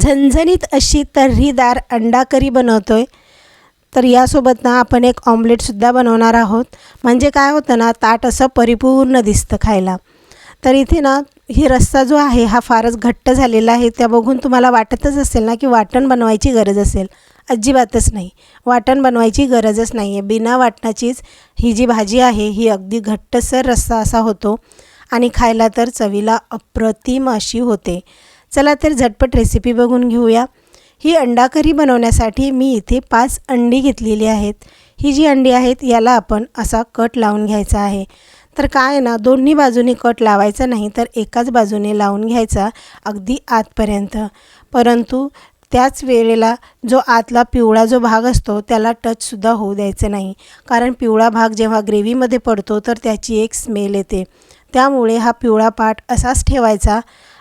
झणझणीत अशी तर्रीदार अंडा करी बनवतो आहे तर यासोबत ना आपण एक ऑमलेटसुद्धा बनवणार आहोत. म्हणजे काय होतं ना ताट असं परिपूर्ण दिसतं खायला. तर इथे ना ही रस्सा जो आहे हा फारच घट्ट झालेला आहे. त्या बघून तुम्हाला वाटतच असेल ना की वाटण बनवायची गरज असेल. अजिबातच नाही. वाटण बनवायची गरजच नाही आहे बिना वाटणाचीच ही जी भाजी आहे ही अगदी घट्टसर रस्सा असा होतो. आणि खायला तर चवीला अप्रतिम अशी होते. चला तर झटपट रेसिपी बघून घेऊया. ही अंडा करी बनवण्यासाठी मी इथे पाच अंडी घेतलेली आहेत. ही जी अंडी आहेत याला आपण असा कट लावून घ्यायचा आहे. तर काय आहे ना दोन्ही बाजूने कट लावायचा नाही तर एकाच बाजूने लावून घ्यायचा अगदी आतपर्यंत. परंतु त्याच वेळेला जो आतला पिवळा जो भाग असतो त्याला टचसुद्धा होऊ द्यायचं नाही. कारण पिवळा भाग जेव्हा ग्रेव्हीमध्ये पडतो तर त्याची एक स्मेल येते. त्यामुळे हा पिवळा पाट असाच ठेवायचा.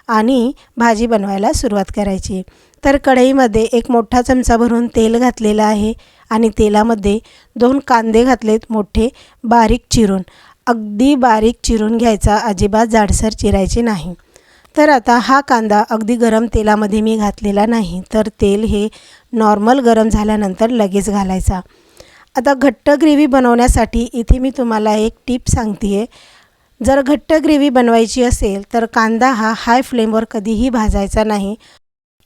आणि भाजी बनवायला सुरुवात करायची. तर कढईमध्ये एक मोठा चमचा भरून तेल घातलेलं आहे आणि तेलामध्ये दोन कांदे घातलेत मोठे बारीक चिरून. अगदी बारीक चिरून घ्यायचा अजिबात जाडसर चिरायचे नाही. तर आता हा कांदा अगदी गरम तेलामध्ये मी घातलेला नाही तर तेल हे नॉर्मल गरम झाल्यानंतर लगेच घालायचा. आता घट्ट ग्रेव्ही बनवण्यासाठी इथे मी तुम्हाला एक टीप सांगते आहे जर घट्ट ग्रेव्ही बनवायची असेल तर कांदा हा हाय फ्लेमवर कधीही भाजायचा नाही.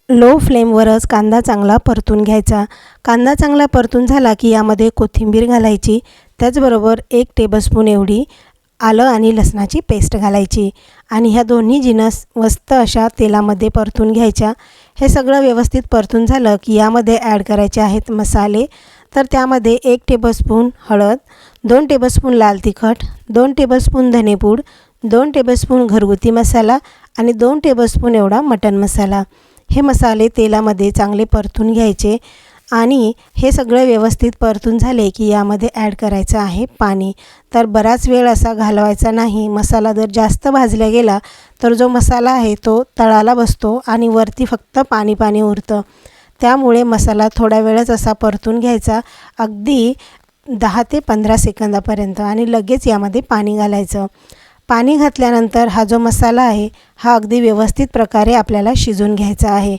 लो फ्लेमवरच कांदा चांगला परतून घ्यायचा. कांदा चांगला परतून झाला की यामध्ये कोथिंबीर घालायची. त्याचबरोबर एक टेबलस्पून एवढी आलं आणि लसणाची पेस्ट घालायची. आणि ह्या दोन्ही जिनस मस्त अशा तेलामध्ये परतून घ्यायच्या. हे सगळं व्यवस्थित परतून झालं की यामध्ये ॲड करायचे आहेत मसाले. तर त्यामध्ये एक टेबलस्पून हळद दोन टेबलस्पून लाल तिखट दोन टेबलस्पून धनेपूड दोन टेबलस्पून घरगुती मसाला आणि दोन टेबलस्पून एवढा मटन मसाला. हे मसाले तेलामध्ये चांगले परतून घ्यायचे आणि हे सगळं व्यवस्थित परतून झाले की यामध्ये ॲड करायचं आहे पाणी. तर बराच वेळ असा घालवायचा नाही. मसाला जर जास्त भाजला गेला तर जो मसाला आहे तो तळाला बसतो आणि वरती फक्त पाणी पाणी उरतं. त्यामुळे मसाला थोड्या वेळच असा परतून घ्यायचा. अगदी दहा ते पंधरा सेकंदापर्यंत आणि लगेच यामध्ये पाणी घालायचं. पाणी घातल्यानंतर हा जो मसाला आहे हा अगदी व्यवस्थित प्रकारे आपल्याला शिजून घ्यायचा आहे.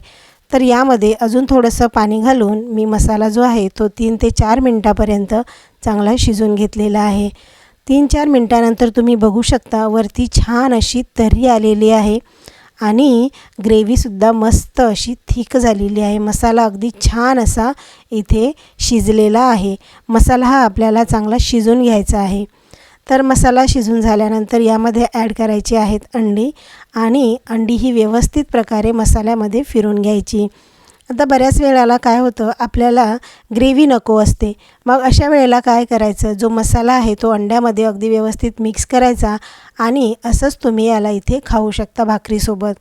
तर यामध्ये अजून थोडंसं पाणी घालून मी मसाला जो आहे तो तीन ते चार मिनटापर्यंत चांगला शिजून घेतलेला आहे. तीन चार मिनटानंतर तुम्ही बघू शकता वरती छान अशी तर्री आलेली आहे. आणि ग्रेव्हीसुद्धा मस्त अशी थिक झालेली आहे. मसाला अगदी छान असा इथे शिजलेला आहे. मसाला हा आपल्याला चांगला शिजून घ्यायचा आहे. तर मसाला शिजून झाल्यानंतर यामध्ये ॲड करायची आहेत अंडी आणि अंडी ही व्यवस्थित प्रकारे मसाल्यामध्ये फिरून घ्यायची. आता बऱ्याच वेळेला काय होतं आपल्याला ग्रेव्ही नको असते. मग अशा वेळेला काय करायचं? जो मसाला आहे तो अंड्यामध्ये अगदी व्यवस्थित मिक्स करायचा आणि असंच तुम्ही याला इथे खाऊ शकता भाकरीसोबत.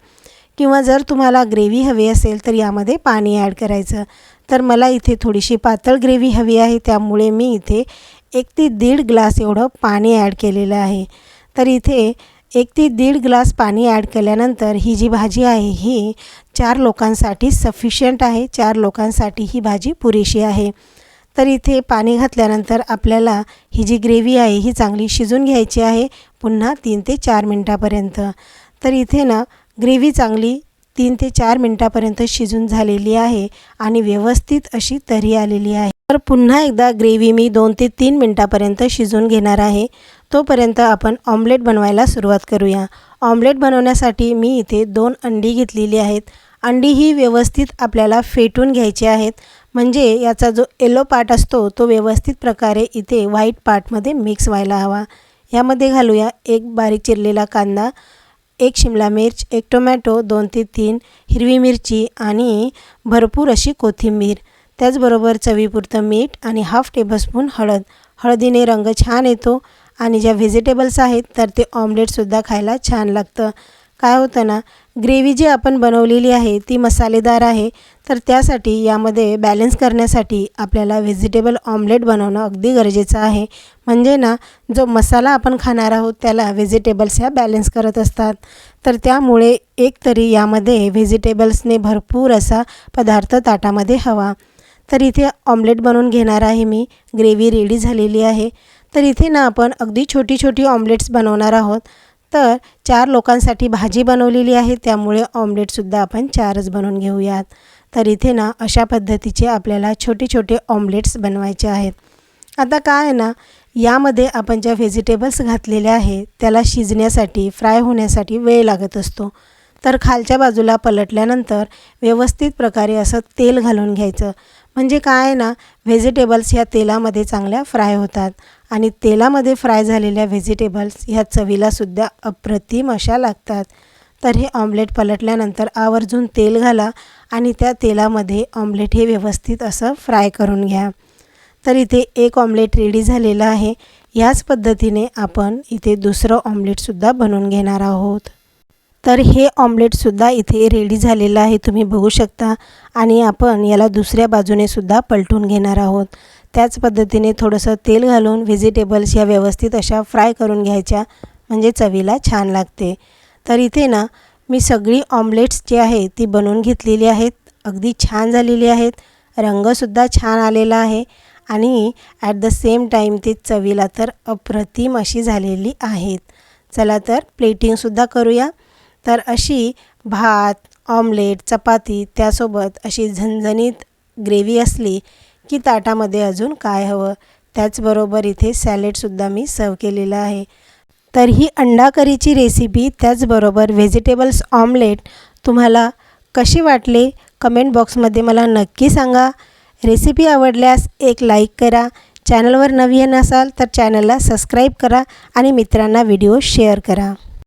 किंवा जर तुम्हाला ग्रेव्ही हवी असेल तर यामध्ये पाणी ॲड करायचं. तर मला इथे थोडीशी पातळ ग्रेव्ही हवी आहे त्यामुळे मी इथे एक ते दीड ग्लास एवढं पाणी ॲड केलेलं आहे. तर इथे एक ते दीड ग्लास पाणी ॲड केल्यानंतर ही जी भाजी आहे ही चार लोकांसाठी सफिशियंट आहे. चार लोकांसाठी ही भाजी पुरेशी आहे. तर इथे पाणी घातल्यानंतर आपल्याला ही जी ग्रेव्ही आहे ही चांगली शिजून घ्यायची आहे. पुन्हा तीन ते चार मिनटापर्यंत. तर इथे ना ग्रेव्ही चांगली तीन ते चार मिनटापर्यंत शिजून झालेली आहे आणि व्यवस्थित अशी तरी आलेली आहे. तर पुन्हा एकदा ग्रेव्ही मी दोन ते तीन मिनटापर्यंत शिजून घेणार आहे. तोपर्यंत आपण ऑमलेट बनवायला सुरुवात करूया. ऑमलेट बनवण्यासाठी मी इथे दोन अंडी घेतलेली आहेत. अंडी ही व्यवस्थित आपल्याला फेटून घ्यायची आहेत. म्हणजे याचा जो येलो पार्ट असतो तो व्यवस्थित प्रकारे इथे व्हाईट पार्टमध्ये मिक्स व्हायला हवा. यामध्ये घालूया एक बारीक चिरलेला कांदा एक शिमला मिर्च एक टोमॅटो दोन ते तीन हिरवी मिरची आणि भरपूर अशी कोथिंबीर. त्याचबरोबर चवीपुरतं मीठ आणि हाफ टेबलस्पून हळद. हळदीने रंग छान येतो आणि ज्या व्हेजिटेबल्स आहेत तर ते ऑमलेटसुद्धा खायला छान लागतं. काय होतं ना ग्रेव्ही जी आपण बनवलेली आहे ती मसालेदार आहे तर त्यासाठी यामध्ये बॅलन्स करण्यासाठी आपल्याला व्हेजिटेबल ऑमलेट बनवणं अगदी गरजेचं आहे. म्हणजे ना जो मसाला आपण खाणार आहोत त्याला व्हेजिटेबल्स ह्या बॅलन्स करत असतात. तर त्यामुळे एक तरी यामध्ये व्हेजिटेबल्सने भरपूर असा पदार्थ ताटामध्ये हवा. तर इथे ऑमलेट बनवून घेणार आहे मी. ग्रेव्ही रेडी झालेली आहे. तर इथे ना आपण अगदी छोटी छोटी ऑमलेट्स बनवणार आहोत. तर चार लोकांसाठी भाजी बनवलेली आहे. त्यामुळे ऑमलेटसुद्धा आपण चारच बनवून घेऊयात. तर इथे ना अशा पद्धतीचे आपल्याला छोटे छोटे ऑमलेट्स बनवायचे आहेत. आता काय आहे ना यामध्ये आपण ज्या व्हेजिटेबल्स घातलेल्या आहे त्याला शिजण्यासाठी फ्राय होण्यासाठी वेळ लागत असतो. तर खालच्या बाजूला पलटल्यानंतर व्यवस्थित प्रकारे असं तेल घालून घ्यायचं. म्हणजे काय आहे ना व्हेजिटेबल्स ह्या तेलामध्ये चांगल्या फ्राय होतात. आणि तेलामध्ये फ्राय झालेल्या व्हेजिटेबल्स ह्या चवीलासुद्धा अप्रतिम अशा लागतात. तर हे ऑमलेट पलटल्यानंतर आवर्जून तेल घाला आणि त्या तेलामध्ये ऑमलेट हे व्यवस्थित असं फ्राय करून घ्या. तर इथे एक ऑमलेट रेडी झालेलं आहे. याच पद्धतीने आपण इथे दुसरं ऑमलेटसुद्धा बनवून घेणार आहोत. तर हे ऑमलेटसुद्धा इथे रेडी झालेलं आहे. तुम्ही बघू शकता. आणि आपण याला दुसऱ्या बाजूनेसुद्धा पलटून घेणार आहोत. त्याच पद्धतीने थोडंसं तेल घालून व्हेजिटेबल्स या व्यवस्थित अशा फ्राय करून घ्यायच्या म्हणजे चवीला छान लागते. तर इथे ना मी सगळी ऑमलेट्स जी आहे ती बनवून घेतलेली आहेत. अगदी छान झालेली आहेत. रंगसुद्धा छान आलेला आहे. आणि ॲट द सेम टाईम ते चवीला तर अप्रतिम अशी झालेली आहेत. चला तर प्लेटिंगसुद्धा करूया. तर अशी भात ऑमलेट चपाती त्यासोबत अशी झणझणीत ग्रेव्ही असली की ताटामध्ये अजून काय हवं? त्याचबरोबर इथे सॅलेडसुद्धा मी सर्व केलेलं आहे. तर ही अंडा करीची रेसिपी त्याचबरोबर व्हेजिटेबल्स ऑमलेट तुम्हाला कशी वाटले? कमेंट बॉक्समध्ये मला नक्की सांगा. रेसिपी आवडल्यास एक लाईक करा. चॅनलवर नवीन असाल तर चॅनलला सबस्क्राईब करा आणि मित्रांना व्हिडिओ शेअर करा.